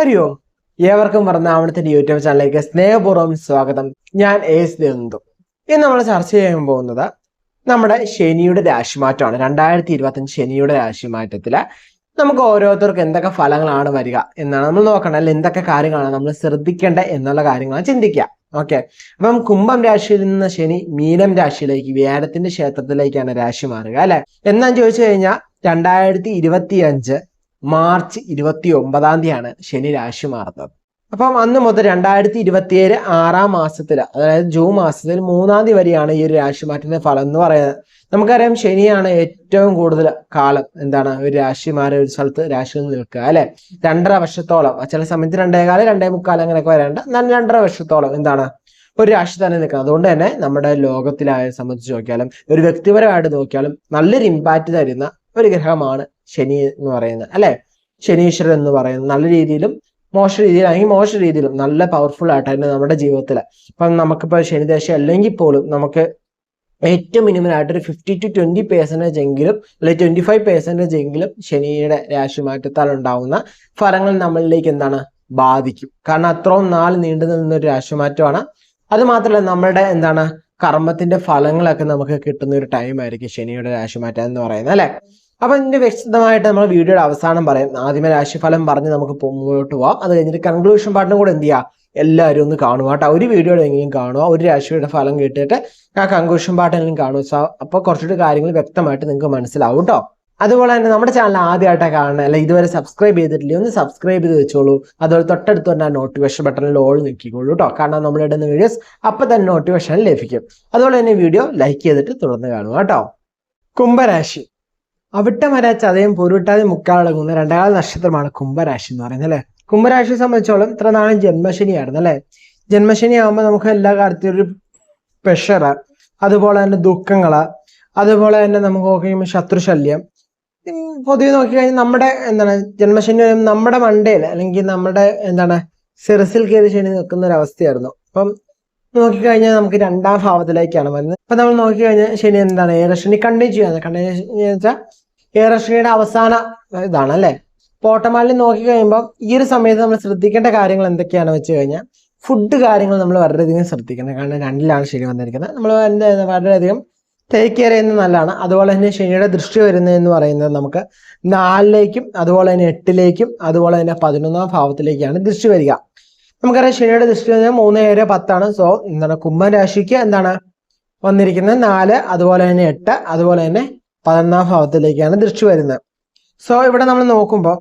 ഹരി ഓം ഏവർക്കും പറഞ്ഞ ആവണത്തിന്റെ യൂട്യൂബ് ചാനലിലേക്ക് സ്നേഹപൂർവം സ്വാഗതം. ഞാൻ എസ് ദന്തു ഇന്ന് നമ്മൾ ചർച്ച ചെയ്യാൻ പോകുന്നത് നമ്മുടെ ശനിയുടെ രാശിമാറ്റമാണ്. രണ്ടായിരത്തി ഇരുപത്തഞ്ച് ശനിയുടെ രാശിമാറ്റത്തിൽ നമുക്ക് ഓരോരുത്തർക്കും എന്തൊക്കെ ഫലങ്ങളാണ് വരിക എന്നാണ് നമ്മൾ നോക്കണം. അല്ലെങ്കിൽ എന്തൊക്കെ കാര്യങ്ങളാണ് നമ്മൾ ശ്രദ്ധിക്കേണ്ടത് എന്നുള്ള കാര്യങ്ങളാണ് ചിന്തിക്കുക. ഓക്കെ. അപ്പം കുംഭം രാശിയിൽ നിന്ന് ശനി മീനം രാശിയിലേക്ക് വ്യാഴത്തിന്റെ ക്ഷേത്രത്തിലേക്കാണ് രാശി മാറുക അല്ലെ? എന്നാന്ന് ചോദിച്ചു കഴിഞ്ഞാൽ രണ്ടായിരത്തി ഇരുപത്തി അഞ്ച് മാർച്ച് ഇരുപത്തി ഒമ്പതാം തീയതിയാണ് ശനി രാശി മാറുന്നത്. അപ്പം അന്ന് മുതൽ രണ്ടായിരത്തി ഇരുപത്തിയേഴ് ആറാം മാസത്തിൽ അതായത് ജൂൺ മാസത്തിൽ മൂന്നാം തീയതി വരെയാണ് ഈ ഒരു രാശി മാറ്റത്തിന്റെ ഫലം എന്ന് പറയുന്നത്. നമുക്കറിയാം ശനിയാണ് ഏറ്റവും കൂടുതൽ കാലം എന്താണ് ഒരു രാശി മാറി ഒരു സ്ഥലത്ത് രാശിയിൽ നിൽക്കുക അല്ലെ? രണ്ടര വർഷത്തോളം. ചില സമയത്ത് രണ്ടേകാലം രണ്ടേ മുക്കാലം അങ്ങനെയൊക്കെ വരേണ്ട എന്നാലും രണ്ടര വർഷത്തോളം എന്താണ് ഒരു രാശി തന്നെ നിൽക്കുന്നത് അതുകൊണ്ട് തന്നെ നമ്മുടെ ലോകത്തിലായ സംബന്ധിച്ച് നോക്കിയാലും ഒരു വ്യക്തിപരമായിട്ട് നോക്കിയാലും നല്ലൊരു ഇമ്പാക്റ്റ് തരുന്ന ഒരു ഗ്രഹമാണ് ശനി എന്ന് പറയുന്നത്. അല്ലെ? ശനീശ്വരൻ എന്ന് പറയുന്നത്. നല്ല രീതിയിലും മോശ രീതിയിലാണെങ്കിൽ മോശ രീതിയിലും നല്ല പവർഫുൾ ആയിട്ട് തന്നെ നമ്മുടെ ജീവിതത്തിൽ ഇപ്പം നമുക്കിപ്പോൾ ശനിദേശ അല്ലെങ്കിൽ പോലും നമുക്ക് ഏറ്റവും മിനിമം ആയിട്ട് ഒരു ഫിഫ്റ്റി ടു ട്വന്റി പേഴ്സന്റേജ് എങ്കിലും അല്ലെങ്കിൽ ട്വന്റി ഫൈവ് പേഴ്സന്റേജ് എങ്കിലും ശനിയുടെ രാശി മാറ്റത്താൽ ഉണ്ടാവുന്ന ഫലങ്ങൾ നമ്മളിലേക്ക് എന്താണ്? ബാധിക്കും. കാരണം അത്രയും നാൾ നീണ്ടു നിന്ന ഒരു രാശിമാറ്റമാണ്. അത് മാത്രമല്ല നമ്മുടെ എന്താണ്? കർമ്മത്തിന്റെ ഫലങ്ങളൊക്കെ നമുക്ക് കിട്ടുന്ന ഒരു ടൈം ആയിരിക്കും ശനിയുടെ രാശിമാറ്റം എന്ന് പറയുന്നത്. അല്ലെ? അപ്പൊ ഇതിന്റെ വ്യക്തമായിട്ട് നമ്മൾ വീഡിയോയുടെ അവസാനം പറയാം. ആദ്യമേ രാശിഫലം പറഞ്ഞ് നമുക്ക് മുന്നോട്ട് പോവാം. അത് കഴിഞ്ഞിട്ട് കൺക്ലൂഷൻ പാർട്ടിനും കൂടെ എന്ത് ചെയ്യുക എല്ലാവരും ഒന്ന് കാണുക കേട്ടോ. ഒരു വീഡിയോയുടെ എങ്കിലും കാണുക. ഒരു രാശിയുടെ ഫലം കേട്ടിട്ട് ആ കൺക്ലൂഷൻ പാർട്ടിനെങ്കിലും കാണുക. അപ്പോൾ കുറച്ചുകൂടി കാര്യങ്ങൾ വ്യക്തമായിട്ട് നിങ്ങൾക്ക് മനസ്സിലാവും കേട്ടോ. അതുപോലെ തന്നെ നമ്മുടെ ചാനൽ ആദ്യമായിട്ടാണ് കാണുന്നത് അല്ലെ ഇതുവരെ സബ്സ്ക്രൈബ് ചെയ്തിട്ടില്ല ഒന്ന് സബ്സ്ക്രൈബ് ചെയ്ത് വെച്ചോളൂ. അതുപോലെ തൊട്ടടുത്ത് തന്നെ നോട്ടിഫിക്കേഷൻ ബട്ടണിൽ ഓൾ നിൽക്കിക്കോളൂ കേട്ടോ. കാരണം നമ്മൾ ഇടുന്ന വീഡിയോസ് അപ്പം തന്നെ നോട്ടിഫിക്കേഷൻ ലഭിക്കും. അതുപോലെ തന്നെ വീഡിയോ ലൈക്ക് ചെയ്തിട്ട് തുടർന്ന് കാണുക കേട്ടോ. കുംഭരാശി. അവിട്ടം അതേം പൊരുട്ടാതെ മുക്കാളകുന്ന രണ്ടാം നക്ഷത്രമാണ് കുംഭരാശി എന്ന് പറയുന്നത് അല്ലെ? കുംഭരാശിയെ സംബന്ധിച്ചോളം ഇത്ര നാളും ജന്മശനിയായിരുന്നു അല്ലെ? ജന്മശനി ആകുമ്പോൾ നമുക്ക് എല്ലാ കാര്യത്തിലും ഒരു പ്രഷർ അതുപോലെ തന്നെ ദുഃഖങ്ങൾ. അതുപോലെ തന്നെ നമുക്ക് നോക്കിക്കഴിയുമ്പോൾ ശത്രുശല്യം. പൊതുവെ നോക്കിക്കഴിഞ്ഞാൽ നമ്മുടെ എന്താണ് ജന്മശനി നമ്മുടെ മണ്ടയിൽ അല്ലെങ്കിൽ നമ്മുടെ എന്താണ് സിറസിൽ കയറി ശനി നിൽക്കുന്ന ഒരു അവസ്ഥയായിരുന്നു. അപ്പം നോക്കിക്കഴിഞ്ഞാൽ നമുക്ക് രണ്ടാം ഭാവത്തിലേക്കാണ് വരുന്നത്. അപ്പൊ നമ്മൾ നോക്കിക്കഴിഞ്ഞാൽ ശനി എന്താണ് ഏറശനി കണ്ടിന്യൂ ചെയ്യുന്നത് കണ്ടിന്യൂ വെച്ചാൽ ഏറശനിയുടെ അവസാന ഇതാണ് അല്ലെ പോട്ടമാലിൽ നോക്കി കഴിയുമ്പോൾ ഈ ഒരു സമയത്ത് നമ്മൾ ശ്രദ്ധിക്കേണ്ട കാര്യങ്ങൾ എന്തൊക്കെയാണെന്ന് വെച്ച് കഴിഞ്ഞാൽ ഫുഡ് കാര്യങ്ങൾ നമ്മൾ വളരെയധികം ശ്രദ്ധിക്കണം. കാരണം രണ്ടിലാണ് ശനി വന്നിരിക്കുന്നത്. നമ്മൾ എന്താ വളരെയധികം ടേക്ക് കെയർ ചെയ്യുന്നത് നല്ലതാണ്. അതുപോലെ തന്നെ ശനിയുടെ ദൃഷ്ടി വരുന്നതെന്ന് പറയുന്നത് നമുക്ക് നാലിലേക്കും അതുപോലെ തന്നെ എട്ടിലേക്കും അതുപോലെ തന്നെ പതിനൊന്നാം ഭാവത്തിലേക്കാണ് ദൃഷ്ടി വരിക. നമുക്കറിയാം ശനിയുടെ ദൃഷ്ടി വരുന്നത് മൂന്ന് ഏഴ് പത്താണ്. സോ എന്താണ്? കുംഭം രാശിക്ക് എന്താണ് വന്നിരിക്കുന്നത്? നാല് അതുപോലെ തന്നെ എട്ട് അതുപോലെ തന്നെ പതിനൊന്നാം ഭാവത്തിലേക്കാണ് ദൃഷ്ടി വരുന്നത്. സോ ഇവിടെ നമ്മൾ നോക്കുമ്പോൾ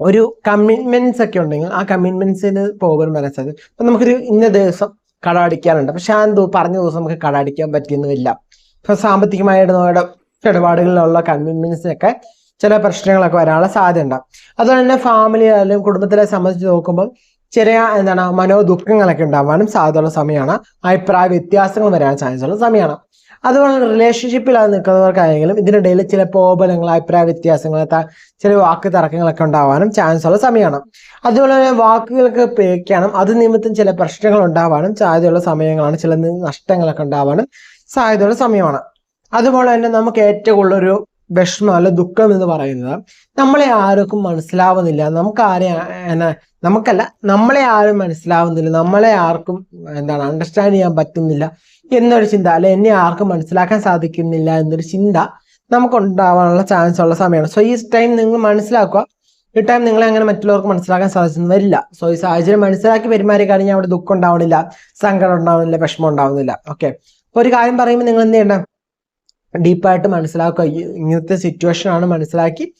ഒരു കമ്മിറ്റ്മെന്റ്സ് ഒക്കെ ഉണ്ടെങ്കിൽ ആ കമ്മിറ്റ്മെന്റ്സിൽ പോകാൻ വരാൻ ഇപ്പൊ നമുക്കൊരു ഇന്ന ദിവസം കട അടിക്കാനുണ്ട്. പക്ഷെ ആ പറഞ്ഞ ദിവസം നമുക്ക് കട അടിക്കാൻ പറ്റിയൊന്നുമില്ല. ഇപ്പൊ സാമ്പത്തികമായിട്ട് നമ്മുടെ ഇടപാടുകളിലുള്ള കമ്മിറ്റ്മെന്റ്സിനൊക്കെ ചില പ്രശ്നങ്ങളൊക്കെ വരാനുള്ള സാധ്യത ഉണ്ടാവും അതുപോലെ തന്നെ ഫാമിലി ആയാലും കുടുംബത്തിലെ സംബന്ധിച്ച് നോക്കുമ്പോൾ ചെറിയ എന്താണ് മനോദുഃഖങ്ങളൊക്കെ ഉണ്ടാവാനും സാധ്യതയുള്ള സമയമാണ്. അഭിപ്രായ വ്യത്യാസങ്ങൾ വരാൻ സാധ്യതയുള്ള സമയമാണ്. അതുപോലെ റിലേഷൻഷിപ്പിലാണ് നിൽക്കുന്നവർക്കാണെങ്കിലും ഇതിനിടയിൽ ചില പോബലങ്ങൾ അഭിപ്രായ വ്യത്യാസങ്ങൾ ചില വാക്ക് തർക്കങ്ങളൊക്കെ ഉണ്ടാവാനും ചാൻസ് ഉള്ള സമയമാണ്. അതുപോലെ തന്നെ വാക്കുകൾക്ക് പേക്കാനും അത് നിമിത്തം ചില പ്രശ്നങ്ങൾ ഉണ്ടാവാനും സാധ്യതയുള്ള സമയങ്ങളാണ് ചില നഷ്ടങ്ങളൊക്കെ ഉണ്ടാവാനും സാധ്യതയുള്ള സമയമാണ്. അതുപോലെ തന്നെ നമുക്ക് ഏറ്റവും കൂടുതലൊരു വിഷമം അല്ല ദുഃഖം എന്ന് പറയുന്നത്. നമ്മളെ ആർക്കും മനസ്സിലാവുന്നില്ല. നമുക്ക് ആരെ നമുക്കല്ല നമ്മളെ ആരും മനസ്സിലാവുന്നില്ല. നമ്മളെ ആർക്കും എന്താണ് അണ്ടർസ്റ്റാൻഡ് ചെയ്യാൻ പറ്റുന്നില്ല എന്നൊരു ചിന്ത അല്ലെ എന്നെ ആർക്കും മനസ്സിലാക്കാൻ സാധിക്കുന്നില്ല എന്നൊരു ചിന്ത നമുക്ക് ഉണ്ടാവാനുള്ള ചാൻസ് ഉള്ള സമയമാണ്. സോ ഈ ടൈം നിങ്ങൾ മനസ്സിലാക്കുക. ഈ ടൈം നിങ്ങളെ അങ്ങനെ മറ്റുള്ളവർക്ക് മനസ്സിലാക്കാൻ സാധിച്ചെന്ന് വരില്ല. സോ ഈ സാഹചര്യം മനസ്സിലാക്കി പെരുമാറി കഴിഞ്ഞാൽ അവിടെ ദുഃഖം ഉണ്ടാവണില്ല സങ്കടം ഉണ്ടാവുന്നില്ല വിഷമം ഉണ്ടാവുന്നില്ല ഓക്കെ ഒരു കാര്യം പറയുമ്പോൾ നിങ്ങൾ എന്ത് ചെയ്യണം? ഡീപ്പായിട്ട് മനസ്സിലാക്കുക. ഇങ്ങനത്തെ സിറ്റുവേഷൻ ആണ് മനസ്സിലാക്കി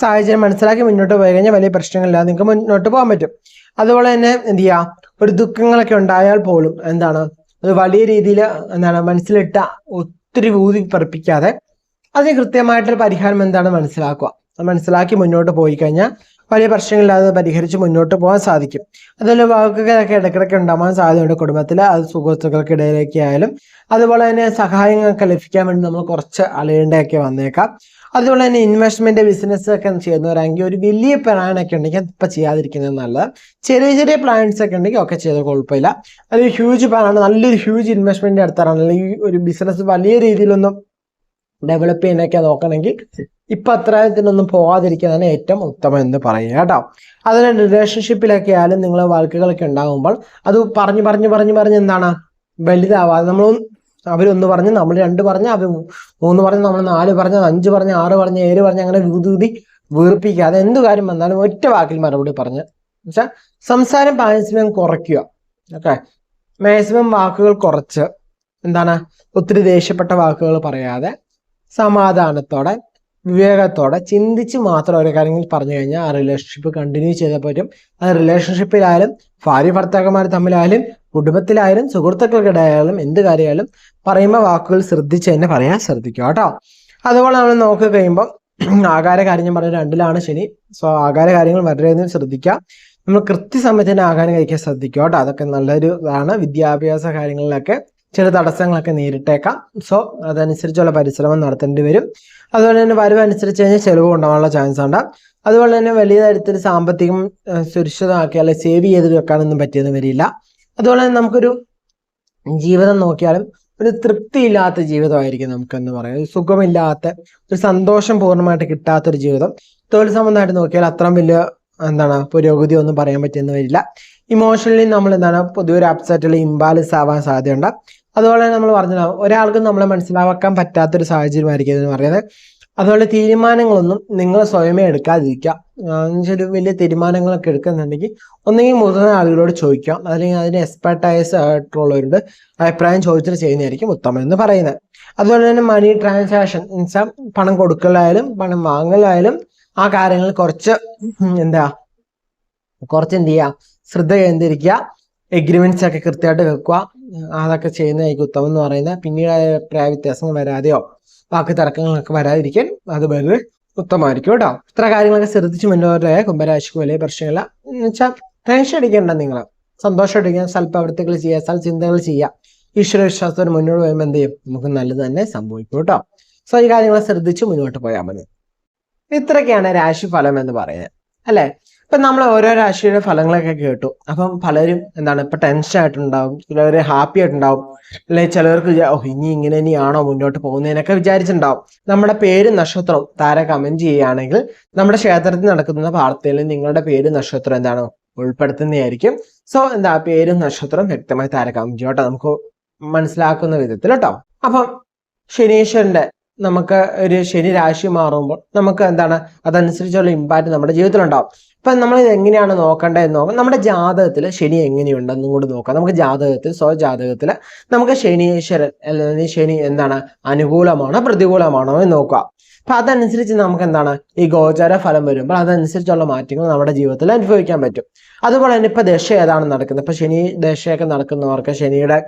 സാഹചര്യം മനസ്സിലാക്കി മുന്നോട്ട് പോയി കഴിഞ്ഞാൽ വലിയ പ്രശ്നങ്ങളില്ലാതെ നിങ്ങൾക്ക് മുന്നോട്ട് പോകാൻ പറ്റും. അതുപോലെ തന്നെ എന്ത് ചെയ്യുക ഒരു ദുഃഖങ്ങളൊക്കെ ഉണ്ടായാൽ പോലും എന്താണ്? അത് വലിയ രീതിയിൽ എന്താണ്? മനസ്സിലിട്ട ഒത്തിരി ഊതി പറപ്പിക്കാതെ അതിന് കൃത്യമായിട്ടൊരു പരിഹാരം എന്താണ്? മനസ്സിലാക്കുക. മനസ്സിലാക്കി മുന്നോട്ട് പോയി കഴിഞ്ഞാൽ വലിയ പ്രശ്നങ്ങളില്ലാതെ പരിഹരിച്ച് മുന്നോട്ട് പോകാൻ സാധിക്കും. അതുപോലെ വാക്കുകളൊക്കെ ഇടയ്ക്കിടയ്ക്ക് ഉണ്ടാവാൻ സാധ്യതയുണ്ട്. കുടുംബത്തിൽ അത് സുഹൃത്തുക്കൾക്കിടയിലേക്ക് ആയാലും. അതുപോലെ തന്നെ സഹായങ്ങളൊക്കെ ലഭിക്കാൻ വേണ്ടി നമ്മൾ കുറച്ച് അളയേണ്ടതൊക്കെ വന്നേക്കാം. അതുപോലെ തന്നെ ഇൻവെസ്റ്റ്മെന്റ് ബിസിനസ് ഒക്കെ ചെയ്യുന്നവരാണെങ്കിൽ ഒരു വലിയ പ്ലാൻ ഒക്കെ ഉണ്ടെങ്കിൽ ഇപ്പൊ ചെയ്യാതിരിക്കുന്നത് നല്ലത്. ചെറിയ ചെറിയ പ്ലാൻസ് ഒക്കെ ഉണ്ടെങ്കിൽ ഒക്കെ ചെയ്ത് കുഴപ്പമില്ല. അതൊരു ഹ്യൂജ് പ്ലാനാണ് നല്ലൊരു ഹ്യൂജ് ഇൻവെസ്റ്റ്മെന്റ് എടുത്താറാണ് അല്ലെങ്കിൽ ഒരു ബിസിനസ് വലിയ രീതിയിലൊന്നും ഡെവലപ്പ് ചെയ്യാനൊക്കെ നോക്കണമെങ്കിൽ ഇപ്പൊ അത്രത്തിനൊന്നും പോകാതിരിക്കുന്നതാണ് ഏറ്റവും ഉത്തമം എന്ന് പറയുക കേട്ടോ. അതിന് റിലേഷൻഷിപ്പിലൊക്കെ ആയാലും നിങ്ങൾ വാക്കുകളൊക്കെ ഉണ്ടാകുമ്പോൾ അത് പറഞ്ഞു പറഞ്ഞു പറഞ്ഞു പറഞ്ഞ് എന്താണ്? വലുതാവാതെ നമ്മൾ അവരൊന്ന് പറഞ്ഞ് നമ്മൾ രണ്ട് പറഞ്ഞ് അവർ മൂന്ന് പറഞ്ഞ് നമ്മൾ നാല് പറഞ്ഞ് അഞ്ച് പറഞ്ഞ് ആറ് പറഞ്ഞ് ഏഴ് പറഞ്ഞ് അങ്ങനെ വിധി വിധി വീർപ്പിക്കാതെ എന്ത് കാര്യം വന്നാലും ഒറ്റ വാക്കിൽ മറുപടി പറഞ്ഞ്. വെച്ചാൽ സംസാരം മാക്സിമം കുറയ്ക്കുക. ഓക്കെ? മാക്സിമം വാക്കുകൾ കുറച്ച് എന്താണ്? ഒത്തിരി ദേഷ്യപ്പെട്ട വാക്കുകൾ പറയാതെ സമാധാനത്തോടെ വിവേകത്തോടെ ചിന്തിച്ച് മാത്രം ഓരോ കാര്യങ്ങൾ പറഞ്ഞു കഴിഞ്ഞാൽ ആ റിലേഷൻഷിപ്പ് കണ്ടിന്യൂ ചെയ്താൽ പറ്റും. അത് റിലേഷൻഷിപ്പിലായാലും ഭാര്യ ഭർത്താക്കന്മാർ തമ്മിലായാലും കുടുംബത്തിലായാലും സുഹൃത്തുക്കൾക്കിടയായാലും എന്ത് കാര്യമായാലും പറയുമ്പോൾ വാക്കുകൾ ശ്രദ്ധിച്ച് തന്നെ പറയാൻ ശ്രദ്ധിക്കുക കേട്ടോ. അതുപോലെ നമ്മൾ നോക്കി കഴിയുമ്പോൾ ആകാര കാര്യം ഞാൻ പറഞ്ഞ രണ്ടിലാണ് ശനി. സോ ആകാര കാര്യങ്ങൾ വളരെയധികം ശ്രദ്ധിക്കുക. നമ്മൾ കൃത്യസമയത്ത് തന്നെ ആഹാരം കഴിക്കാൻ ശ്രദ്ധിക്കുക കേട്ടോ. അതൊക്കെ നല്ലൊരു ഇതാണ്. വിദ്യാഭ്യാസ കാര്യങ്ങളിലൊക്കെ ചില തടസ്സങ്ങളൊക്കെ നേരിട്ടേക്കാം. സോ അതനുസരിച്ചുള്ള പരിശ്രമം നടത്തേണ്ടി വരും. അതുപോലെ തന്നെ വരവ് അനുസരിച്ച് കഴിഞ്ഞാൽ ചെലവ് ഉണ്ടാവാനുള്ള ചാൻസ് ഉണ്ട്. അതുപോലെ തന്നെ വലിയ തരത്തിൽ സാമ്പത്തികം സുരക്ഷിതമാക്കി അല്ലെ സേവ് ചെയ്ത് വെക്കാനൊന്നും പറ്റിയെന്ന് വരില്ല. അതുപോലെ തന്നെ നമുക്കൊരു ജീവിതം നോക്കിയാലും ഒരു തൃപ്തിയില്ലാത്ത ജീവിതമായിരിക്കും നമുക്കെന്ന് പറയാം. സുഖമില്ലാത്ത ഒരു സന്തോഷം പൂർണമായിട്ട് കിട്ടാത്തൊരു ജീവിതം. തൊഴിൽ സംബന്ധമായിട്ട് നോക്കിയാൽ അത്രയും വലിയ എന്താണ് പുരോഗതി ഒന്നും പറയാൻ പറ്റിയെന്ന് വരില്ല. ഇമോഷണലി നമ്മൾ എന്താണ് പൊതുവെ ഒരു അപ്സെറ്റിൽ ഇംബാലൻസ് ആവാൻ സാധ്യതയുണ്ട്. അതുപോലെ നമ്മൾ പറഞ്ഞതാണ് ഒരാൾക്കും നമ്മളെ മനസ്സിലാക്കാൻ പറ്റാത്തൊരു സാഹചര്യമായിരിക്കും എന്ന് പറയുന്നത്. അതുപോലെ തീരുമാനങ്ങളൊന്നും നിങ്ങൾ സ്വയമേ എടുക്കാതിരിക്കുക. എന്നുവെച്ചാൽ വലിയ തീരുമാനങ്ങളൊക്കെ എടുക്കുന്നുണ്ടെങ്കിൽ ഒന്നെങ്കിൽ മുതിർന്ന ആളുകളോട് ചോദിക്കാം. അല്ലെങ്കിൽ അതിന് എക്സ്പെർട്ടൈസ് ആയിട്ടുള്ളവരുണ്ട് അഭിപ്രായം ചോദിച്ചിട്ട് ചെയ്യുന്നതായിരിക്കും ഉത്തമം എന്ന് പറയുന്നത്. അതുപോലെ തന്നെ മണി ട്രാൻസാക്ഷൻ എന്നുവെച്ചാൽ പണം കൊടുക്കലായാലും പണം വാങ്ങലായാലും ആ കാര്യങ്ങൾ കുറച്ച് എന്താ കുറച്ച് എന്ത് ചെയ്യുക? ശ്രദ്ധ കേന്ദ്രീകരിക്കുക. എഗ്രിമെന്റ്സ് ഒക്കെ കൃത്യമായിട്ട് വെക്കുക. അതൊക്കെ ചെയ്യുന്നതായിരിക്കും ഉത്തമം എന്ന് പറയുന്നത്. പിന്നീട് അഭിപ്രായ വ്യത്യാസങ്ങൾ വരാതെയോ ബാക്കി തർക്കങ്ങളൊക്കെ വരാതിരിക്കാൻ അത് വളരെ ഉത്തമമായിരിക്കും കേട്ടോ. ഇത്ര കാര്യങ്ങളൊക്കെ ശ്രദ്ധിച്ച് മുന്നോട്ട് കുംഭരാശിക്ക് വലിയ പ്രശ്നമില്ല. എന്ന് വെച്ചാൽ ടെൻഷൻ അടിക്കേണ്ട നിങ്ങൾ. സന്തോഷമായിട്ടിരിക്കുക സൽപ്രവൃത്തികൾ ചെയ്യുക സൽ ചിന്തകൾ ചെയ്യുക. ഈശ്വര വിശ്വാസത്തോടെ മുന്നോട്ട് പോകുമ്പോൾ എന്ത് ചെയ്യും? നമുക്ക് നല്ലത് തന്നെ സംഭവിക്കും കേട്ടോ. സോ ഈ കാര്യങ്ങളെ ശ്രദ്ധിച്ച് മുന്നോട്ട് പോയാൽ മതി. ഇത്രയൊക്കെയാണ് രാശിഫലം എന്ന് പറയുന്നത്. അല്ലെ? ഇപ്പൊ നമ്മൾ ഓരോ രാശിയുടെ ഫലങ്ങളൊക്കെ കേട്ടു. അപ്പം പലരും എന്താണ് ഇപ്പൊ ടെൻഷൻ ആയിട്ടുണ്ടാവും ചിലവർ ഹാപ്പി ആയിട്ടുണ്ടാവും അല്ലെങ്കിൽ ചിലവർക്ക് ഓ ഇനി ഇങ്ങനെ ഇനിയാണോ മുന്നോട്ട് പോകുന്നതിനൊക്കെ വിചാരിച്ചിട്ടുണ്ടാവും. നമ്മുടെ പേര് നക്ഷത്രം താര കമന്റ് ചെയ്യുകയാണെങ്കിൽ നമ്മുടെ ക്ഷേത്രത്തിൽ നടക്കുന്ന വാർത്തയിൽ നിങ്ങളുടെ പേര് നക്ഷത്രം എന്താണ് ഉൾപ്പെടുത്തുന്നതായിരിക്കും. സോ എന്താ പേരും നക്ഷത്രം വ്യക്തമായി താര കമന്റ് ചെയ്യും കേട്ടോ. നമുക്ക് മനസ്സിലാക്കുന്ന വിധത്തിൽ കേട്ടോ. അപ്പം ശനീശ്വരന്റെ നമുക്ക് ഒരു ശനി രാശി മാറുമ്പോൾ നമുക്ക് എന്താണ്? അതനുസരിച്ചുള്ള ഇമ്പാക്റ്റ് നമ്മുടെ ജീവിതത്തിൽ ഉണ്ടാവും ഇപ്പം നമ്മൾ ഇത് എങ്ങനെയാണ് നോക്കേണ്ടതെന്ന് നോക്കാം നമ്മുടെ ജാതകത്തിൽ ശനി എങ്ങനെയുണ്ടെന്നും കൂടി നോക്കാം. നമുക്ക് ജാതകത്തിൽ സ്വജാതകത്തിൽ നമുക്ക് ശനീശ്വരൻ അല്ലെങ്കിൽ ശനി എന്താണ്? അനുകൂലമാണോ പ്രതികൂലമാണോ എന്ന് നോക്കുക. അപ്പൊ അതനുസരിച്ച് നമുക്ക് എന്താണ്? ഈ ഗോചാര ഫലം വരുമ്പോൾ അതനുസരിച്ചുള്ള മാറ്റങ്ങൾ നമ്മുടെ ജീവിതത്തിൽ അനുഭവിക്കാൻ പറ്റും. അതുപോലെ തന്നെ ഇപ്പൊ ദശ ഏതാണ് നടക്കുന്നത്? ഇപ്പൊ ശനി ദശയൊക്കെ നടക്കുന്നവർക്ക് ശനിയുടെ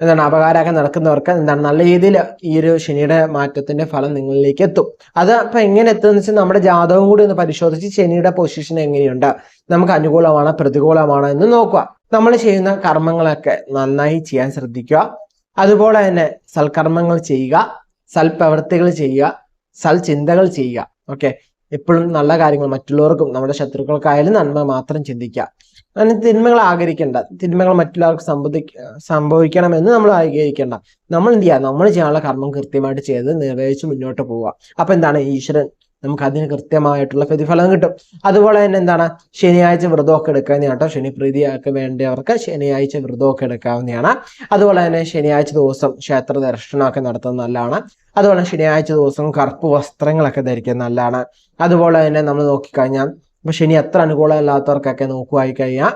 എന്താണ് അപകാരമൊക്കെ നടക്കുന്നവർക്ക് എന്താണ് നല്ല രീതിയിൽ ഈ ഒരു ശനിയുടെ മാറ്റത്തിന്റെ ഫലം നിങ്ങളിലേക്ക് എത്തും. അത് അപ്പൊ എങ്ങനെ എത്തുമെന്ന് വെച്ചാൽ നമ്മുടെ ജാതകം കൂടി ഒന്ന് പരിശോധിച്ച് ശനിയുടെ പൊസിഷൻ എങ്ങനെയുണ്ട്? നമുക്ക് അനുകൂലമാണോ പ്രതികൂലമാണോ എന്ന് നോക്കുക. നമ്മൾ ചെയ്യുന്ന കർമ്മങ്ങളൊക്കെ നന്നായി ചെയ്യാൻ ശ്രദ്ധിക്കുക. അതുപോലെ തന്നെ സൽക്കർമ്മങ്ങൾ ചെയ്യുക സൽപ്രവൃത്തികൾ ചെയ്യുക സൽചിന്തകൾ ചെയ്യുക. ഓക്കെ? എപ്പോഴും നല്ല കാര്യങ്ങൾ മറ്റുള്ളവർക്കും നമ്മുടെ ശത്രുക്കൾക്കായാലും നന്മ മാത്രം ചിന്തിക്കുക. അങ്ങനെ തിന്മകൾ ആഗ്രഹിക്കേണ്ട. തിന്മകൾ മറ്റുള്ളവർക്ക് സംഭവി സംഭവിക്കണമെന്ന് നമ്മൾ ആഗ്രഹിക്കേണ്ട. നമ്മൾ എന്ത് ചെയ്യുക നമ്മൾ ചെയ്യാനുള്ള കർമ്മം കൃത്യമായിട്ട് ചെയ്ത് നിർവഹിച്ച് മുന്നോട്ട് പോവുക അപ്പൊ എന്താണ്? ഈശ്വരൻ നമുക്ക് അതിന് കൃത്യമായിട്ടുള്ള പ്രതിഫലം കിട്ടും. അതുപോലെ തന്നെ എന്താണ്? ശനിയാഴ്ച വ്രതമൊക്കെ എടുക്കാവുന്നതാണ് കേട്ടോ. ശനി പ്രീതിയൊക്കെ വേണ്ടവർക്ക് ശനിയാഴ്ച വ്രതമൊക്കെ എടുക്കാവുന്നതാണ്. അതുപോലെ തന്നെ ശനിയാഴ്ച ദിവസം ക്ഷേത്ര ദർശനമൊക്കെ നടത്തുന്നത് നല്ലതാണ്. അതുപോലെ ശനിയാഴ്ച ദിവസം കറുപ്പ് വസ്ത്രങ്ങളൊക്കെ ധരിക്കുന്നത് നല്ലതാണ്. അതുപോലെ തന്നെ നമ്മൾ നോക്കിക്കഴിഞ്ഞാൽ ഇപ്പൊ ശനി അത്ര അനുകൂലമല്ലാത്തവർക്കൊക്കെ നോക്കുവായി കഴിഞ്ഞാൽ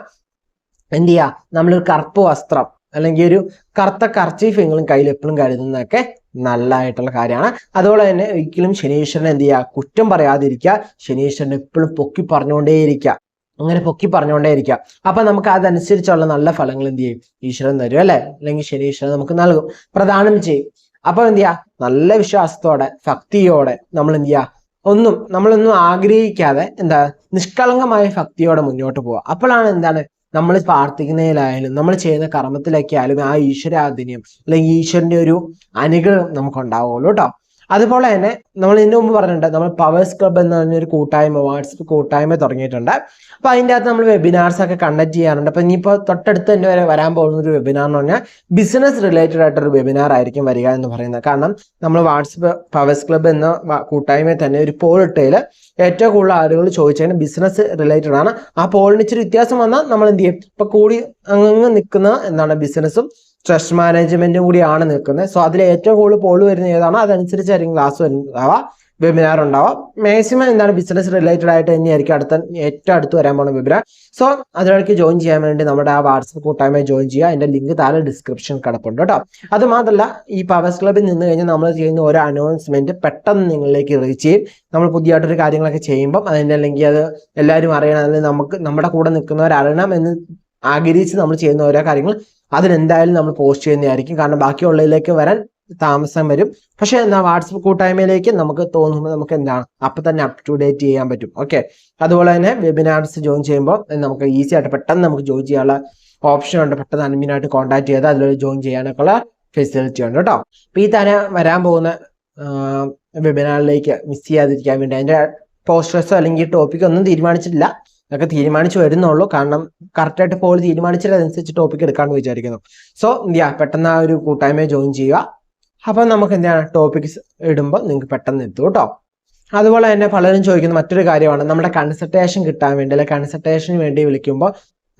എന്ത് ചെയ്യുക നമ്മളൊരു കറുപ്പ് വസ്ത്രം അല്ലെങ്കിൽ ഒരു കറുത്ത കർച്ചീഫെങ്കിലും കയ്യിൽ എപ്പോഴും കരുതുന്നതൊക്കെ നല്ലതായിട്ടുള്ള കാര്യമാണ്. അതുപോലെ തന്നെ ഒരിക്കലും ശനീശ്വരനെ എന്ത് ചെയ്യുക? കുറ്റം പറയാതിരിക്കുക. ശനീശ്വരനെ എപ്പോഴും പൊക്കി പറഞ്ഞുകൊണ്ടേയിരിക്കുക. അങ്ങനെ പൊക്കി പറഞ്ഞുകൊണ്ടേയിരിക്കുക. അപ്പൊ നമുക്ക് അതനുസരിച്ചുള്ള നല്ല ഫലങ്ങൾ എന്ത് ചെയ്യും? ഈശ്വരൻ തരും അല്ലെ? അല്ലെങ്കിൽ ശനീശ്വരൻ നമുക്ക് നൽകും. പ്രദാനം ചെയ്യും. അപ്പൊ എന്ത് ചെയ്യുക? നല്ല വിശ്വാസത്തോടെ ഭക്തിയോടെ നമ്മൾ എന്ത് ചെയ്യുക? ഒന്നും നമ്മളൊന്നും ആഗ്രഹിക്കാതെ എന്താ നിഷ്കളങ്കമായ ഭക്തിയോടെ മുന്നോട്ട് പോവുക. അപ്പോഴാണ് എന്താണ് നമ്മൾ പ്രാർത്ഥിക്കുന്നതിലായാലും നമ്മൾ ചെയ്യുന്ന കർമ്മത്തിലൊക്കെ ആയാലും ആ ഈശ്വരാധീനം അല്ലെങ്കിൽ ഈശ്വരന്റെ ഒരു അനുഗ്രഹം നമുക്ക് ഉണ്ടാവുള്ളൂ കേട്ടോ. അതുപോലെ തന്നെ നമ്മൾ ഇതിനു മുമ്പ് പറഞ്ഞിട്ടുണ്ട് നമ്മൾ പവേഴ്സ് ക്ലബ്ബ് എന്ന് പറഞ്ഞൊരു കൂട്ടായ്മ വാട്സപ്പ് കൂട്ടായ്മ തുടങ്ങിയിട്ടുണ്ട്. അപ്പോൾ അതിന്റെ അകത്ത് നമ്മൾ വെബിനാർസ് ഒക്കെ കണ്ടക്ട് ചെയ്യാറുണ്ട്. അപ്പോൾ ഇനിയിപ്പോൾ തൊട്ടടുത്ത് തന്നെ വരെ വരാൻ പോകുന്ന ഒരു വെബിനാർ എന്ന് പറഞ്ഞാൽ ബിസിനസ് റിലേറ്റഡ് ആയിട്ടൊരു വെബിനാർ ആയിരിക്കും വരിക എന്ന് പറയുന്നത്. കാരണം നമ്മൾ വാട്സപ്പ് പവേഴ്സ് ക്ലബ്ബ് എന്ന കൂട്ടായ്മയിൽ തന്നെ ഒരു പോൾ ഇട്ടതിൽ ഏറ്റവും കൂടുതൽ ആളുകൾ ചോദിച്ചതിന് ബിസിനസ് റിലേറ്റഡ് ആണ്. ആ പോളിന് ഇച്ചിരി വ്യത്യാസം വന്നാൽ നമ്മൾ എന്ത് ചെയ്യും? ഇപ്പൊ കൂടി അങ്ങ് നിൽക്കുന്ന എന്താണ് ബിസിനസ്സും സ്ട്രെസ് മാനേജ്മെന്റും കൂടിയാണ് നിൽക്കുന്നത്. സോ അതിൽ ഏറ്റവും കൂടുതൽ പോൾ വരുന്ന ഏതാണോ? അതനുസരിച്ചായിരിക്കും ക്ലാസ് ഉണ്ടാവുക വെബിനാർ ഉണ്ടാവുക മാക്സിമം എന്താണ് ബിസിനസ് റിലേറ്റഡ് ആയിട്ട് തന്നെയായിരിക്കും അടുത്ത ഏറ്റവും അടുത്ത് വരാൻ പോകുന്ന വെബിനാർ സോ അതിലേക്ക് ജോയിൻ ചെയ്യാൻ വേണ്ടി നമ്മുടെ ആ വാട്സപ്പ് കൂട്ടായ്മ ജോയിൻ ചെയ്യുക. അതിന്റെ ലിങ്ക് താഴെ ഡിസ്ക്രിപ്ഷൻ കിടപ്പുണ്ട് കേട്ടോ. അത് മാത്രമല്ല ഈ പവേഴ്സ് ക്ലബിൽ നിന്ന് കഴിഞ്ഞാൽ നമ്മൾ ചെയ്യുന്ന ഒരു അനൗൺസ്മെന്റ് പെട്ടെന്ന് നിങ്ങളിലേക്ക് റീച്ച് ചെയ്യും. നമ്മൾ പുതിയതായിട്ടൊരു കാര്യങ്ങളൊക്കെ ചെയ്യുമ്പം അതിന്റെ അല്ലെങ്കിൽ അത് എല്ലാവരും അറിയണം. അല്ലെങ്കിൽ നമുക്ക് നമ്മുടെ കൂടെ നിൽക്കുന്നവർ അറിയണം എന്ന് ആഗ്രഹിച്ച് നമ്മൾ ചെയ്യുന്ന ഓരോ കാര്യങ്ങൾ അതിനെന്തായാലും നമ്മൾ പോസ്റ്റ് ചെയ്യുന്നതായിരിക്കും. കാരണം ബാക്കിയുള്ളതിലേക്ക് വരാൻ താമസം വരും. പക്ഷെ എന്താ വാട്സപ്പ് കൂട്ടായ്മയിലേക്ക് നമുക്ക് തോന്നുമ്പോൾ നമുക്ക് എന്താണ്? അപ്പൊ തന്നെ അപ് ടു ഡേറ്റ് ചെയ്യാൻ പറ്റും. ഓക്കെ അതുപോലെ തന്നെ വെബിനാർസ് ജോയിൻ ചെയ്യുമ്പോൾ നമുക്ക് ഈസി ആയിട്ട് പെട്ടെന്ന് നമുക്ക് ജോയിൻ ചെയ്യാനുള്ള ഓപ്ഷൻ ഉണ്ട്. പെട്ടെന്ന് അഡ്മിനായിട്ട് കോൺടാക്ട് ചെയ്ത് അതിലൊരു ജോയിൻ ചെയ്യാനൊക്കെ ഉള്ള ഫെസിലിറ്റി ഉണ്ട് കേട്ടോ. അപ്പൊ ഈ തന്നെ വരാൻ പോകുന്ന വെബിനാറിലേക്ക് മിസ് ചെയ്യാതിരിക്കാൻ വേണ്ടി അതിന്റെ പോസ്റ്റേഴ്സോ അല്ലെങ്കിൽ ടോപ്പിക്കോ ഒന്നും തീരുമാനിച്ചിട്ടില്ല. അതൊക്കെ തീരുമാനിച്ചു വരുന്നുള്ളൂ. കാരണം കറക്റ്റായിട്ട് പോൾ തീരുമാനിച്ചിട്ട് അതനുസരിച്ച് ടോപ്പിക് എടുക്കാമെന്ന് വിചാരിക്കുന്നു. സോ ഇന്ത്യ പെട്ടെന്ന് ആ ഒരു കൂട്ടായ്മയെ ജോയിൻ ചെയ്യുക. അപ്പം നമുക്ക് എന്താണ് ടോപ്പിക്സ് ഇടുമ്പോൾ നിങ്ങൾക്ക് പെട്ടെന്ന് എത്തും കേട്ടോ. അതുപോലെ തന്നെ പലരും ചോദിക്കുന്ന മറ്റൊരു കാര്യമാണ്. നമ്മുടെ കൺസൾട്ടേഷൻ കിട്ടാൻ വേണ്ടി അല്ലെങ്കിൽ കൺസൾട്ടേഷന് വേണ്ടി വിളിക്കുമ്പോൾ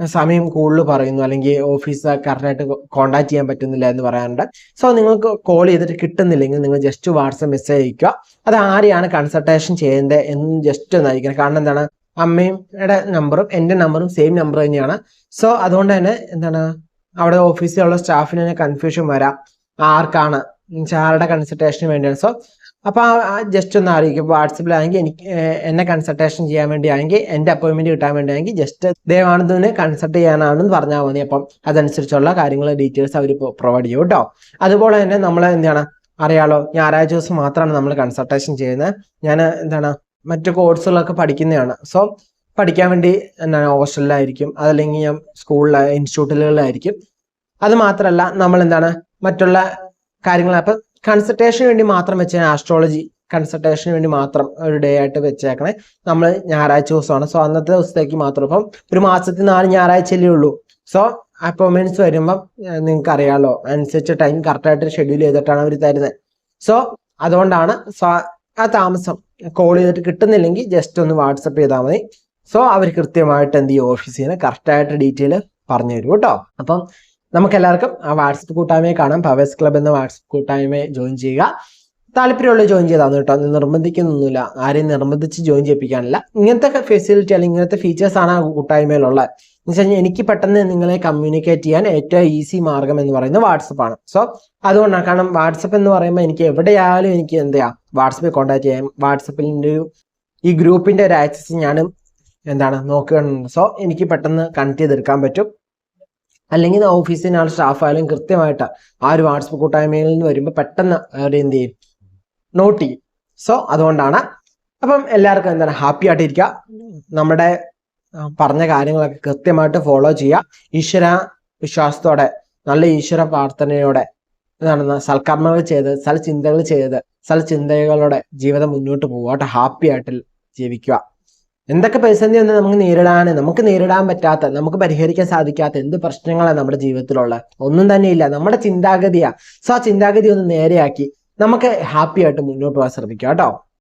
സമയം കൂടുതൽ പറയുന്നു. അല്ലെങ്കിൽ ഓഫീസ് കറക്റ്റായിട്ട് കോണ്ടാക്ട് ചെയ്യാൻ പറ്റുന്നില്ല എന്ന് പറയാറുണ്ട്. സോ നിങ്ങൾക്ക് കോൾ ചെയ്തിട്ട് കിട്ടുന്നില്ലെങ്കിൽ നിങ്ങൾ ജസ്റ്റ് വാട്സപ്പ് മെസ്സേജ് അയക്കുക അത് ആരെയാണ് കൺസൾട്ടേഷൻ ചെയ്യേണ്ടത് എന്ന് ജസ്റ്റ് ഒന്ന് അയക്കണം. കാരണം എന്താണ്? അമ്മയുടെ നമ്പറും എന്റെ നമ്പറും സെയിം നമ്പർ തന്നെയാണ്. സോ അതുകൊണ്ട് തന്നെ എന്താണ്? അവിടെ ഓഫീസിലുള്ള സ്റ്റാഫിന് തന്നെ കൺഫ്യൂഷൻ വരാം. ആർക്കാണ്? ആരുടെ കൺസൾട്ടേഷന് വേണ്ടിയാണ്. സോ അപ്പോൾ ജസ്റ്റ് ഒന്ന് അറിയിക്കും വാട്സപ്പിലാണെങ്കിൽ എനിക്ക് എന്നെ കൺസൾട്ടേഷൻ ചെയ്യാൻ വേണ്ടിയാണെങ്കിൽ എന്റെ അപ്പോയിൻമെന്റ് കിട്ടാൻ വേണ്ടിയാണെങ്കിൽ ജസ്റ്റ് ദേവാനന്ദനെ കൺസൾട്ട് ചെയ്യാനാണെന്ന് പറഞ്ഞാൽ മതി. അപ്പം അതനുസരിച്ചുള്ള കാര്യങ്ങൾ ഡീറ്റെയിൽസ് അവർ പ്രൊവൈഡ് ചെയ്യും കേട്ടോ. അതുപോലെ തന്നെ നമ്മൾ എന്താണ്? അറിയാലോ ഞായറാഴ്ച ദിവസം മാത്രമാണ് നമ്മൾ കൺസൾട്ടേഷൻ ചെയ്യുന്നത്. ഞാൻ എന്താണ്? മറ്റു കോഴ്സുകളൊക്കെ പഠിക്കുന്നതാണ്. സോ പഠിക്കാൻ വേണ്ടി എന്താണ് ഹോസ്റ്റലിലായിരിക്കും അതല്ലെങ്കിൽ ഞാൻ സ്കൂളിൽ ഇൻസ്റ്റിറ്റ്യൂട്ടുകളിലായിരിക്കും അത് മാത്രമല്ല നമ്മൾ എന്താണ് മറ്റുള്ള കാര്യങ്ങൾ അപ്പം കൺസൾട്ടേഷന് വേണ്ടി മാത്രം വെച്ച ആസ്ട്രോളജി കൺസൾട്ടേഷന് വേണ്ടി മാത്രം ഒരു ഡേ ആയിട്ട് വെച്ചേക്കണേ. നമ്മൾ ഞായറാഴ്ച ദിവസമാണ്. സോ അന്നത്തെ ദിവസത്തേക്ക് മാത്രം. ഇപ്പം ഒരു മാസത്തിൽ നാല് ഞായറാഴ്ചയല്ലേ ഉള്ളൂ. സോ അപ്പോയിൻമെന്റ്സ് വരുമ്പം നിങ്ങൾക്ക് അറിയാമല്ലോ അനുസരിച്ച് ടൈം കറക്റ്റായിട്ട് ഷെഡ്യൂൾ ചെയ്തിട്ടാണ് അവർ തരുന്നത്. സോ അതുകൊണ്ടാണ് സ്വ- ആ താമസം കോൾ ചെയ്തിട്ട് കിട്ടുന്നില്ലെങ്കിൽ ജസ്റ്റ് ഒന്ന് വാട്സപ്പ് ചെയ്താൽ മതി. സോ അവർ കൃത്യമായിട്ട് എന്ത് ചെയ്യും? ഓഫീസിൽ നിന്ന് കറക്റ്റായിട്ട് ഡീറ്റെയിൽ പറഞ്ഞു തരും കേട്ടോ. അപ്പം നമുക്ക് എല്ലാവർക്കും ആ വാട്സപ്പ് കൂട്ടായ്മയെ കാണാം. പവേഴ്സ് ക്ലബ് എന്ന വാട്സപ്പ് കൂട്ടായ്മയെ ജോയിൻ ചെയ്യുക. താല്പര്യമുള്ള ജോയിൻ ചെയ്താണ് കേട്ടോ. നിർബന്ധിക്കുന്നൊന്നുമില്ല. ആരെയും നിർബന്ധിച്ച് ജോയിൻ ചെയ്യിപ്പിക്കാനില്ല. ഇങ്ങനത്തെ ഫെസിലിറ്റി അല്ലെങ്കിൽ ഇങ്ങനത്തെ ഫീച്ചേഴ്സ് ആണ് കൂട്ടായ്മയിലുള്ളത്. എന്ന് വെച്ച് കഴിഞ്ഞാൽ എനിക്ക് പെട്ടെന്ന് നിങ്ങളെ കമ്മ്യൂണിക്കേറ്റ് ചെയ്യാൻ ഏറ്റവും ഈസി മാർഗം എന്ന് പറയുന്നത് വാട്സപ്പ് ആണ്. സോ അതുകൊണ്ടാണ്. കാരണം വാട്സപ്പ് എന്ന് പറയുമ്പോൾ എനിക്ക് എവിടെയായാലും എനിക്ക് എന്താ വാട്സപ്പിൽ കോൺടാക്ട് ചെയ്യാം. വാട്സപ്പിന്റെ ഒരു ഈ ഗ്രൂപ്പിന്റെ ഒരു ആക്സസ് ഞാനും എന്താണ് നോക്കുകയാണ് സോ എനിക്ക് പെട്ടെന്ന് കണക്ട് ചെയ്തെടുക്കാൻ പറ്റും. അല്ലെങ്കിൽ ഓഫീസിൽ ആൾ സ്റ്റാഫ് ആയാലും കൃത്യമായിട്ട് ആ ഒരു വാട്സപ്പ് കൂട്ടായ്മയിൽ നിന്ന് വരുമ്പോൾ പെട്ടെന്ന് അവർ എന്ത് ചെയ്യും? നോട്ട് ചെയ്യും സോ അതുകൊണ്ടാണ് അപ്പം എല്ലാവർക്കും എന്താണ് ഹാപ്പി ആയിട്ടിരിക്കുക. നമ്മുടെ പറഞ്ഞ കാര്യങ്ങളൊക്കെ കൃത്യമായിട്ട് ഫോളോ ചെയ്യുക. ഈശ്വര വിശ്വാസത്തോടെ നല്ല ഈശ്വര പ്രാർത്ഥനയോടെ എന്താണ് സൽക്കർമ്മങ്ങൾ ചെയ്ത് സൽചിന്തകൾ ചെയ്ത് സൽചിന്തകളോടെ ജീവിതം മുന്നോട്ട് പോവാട്ട് ഹാപ്പി ആയിട്ട് ജീവിക്കുക. എന്തൊക്കെ പ്രതിസന്ധി വന്ന് നമുക്ക് നേരിടാൻ നമുക്ക് നേരിടാൻ പറ്റാത്ത നമുക്ക് പരിഹരിക്കാൻ സാധിക്കാത്ത എന്ത് പ്രശ്നങ്ങളാണ് നമ്മുടെ ജീവിതത്തിലുള്ള ഒന്നും തന്നെ ഇല്ല. നമ്മുടെ ചിന്താഗതിയാ. സോ ആ ചിന്താഗതി ഒന്ന് നേരെയാക്കി. നമുക്ക് ഹാപ്പി ആയിട്ട് മുന്നോട്ട് പോകാൻ ശ്രമിക്കാം കേട്ടോ.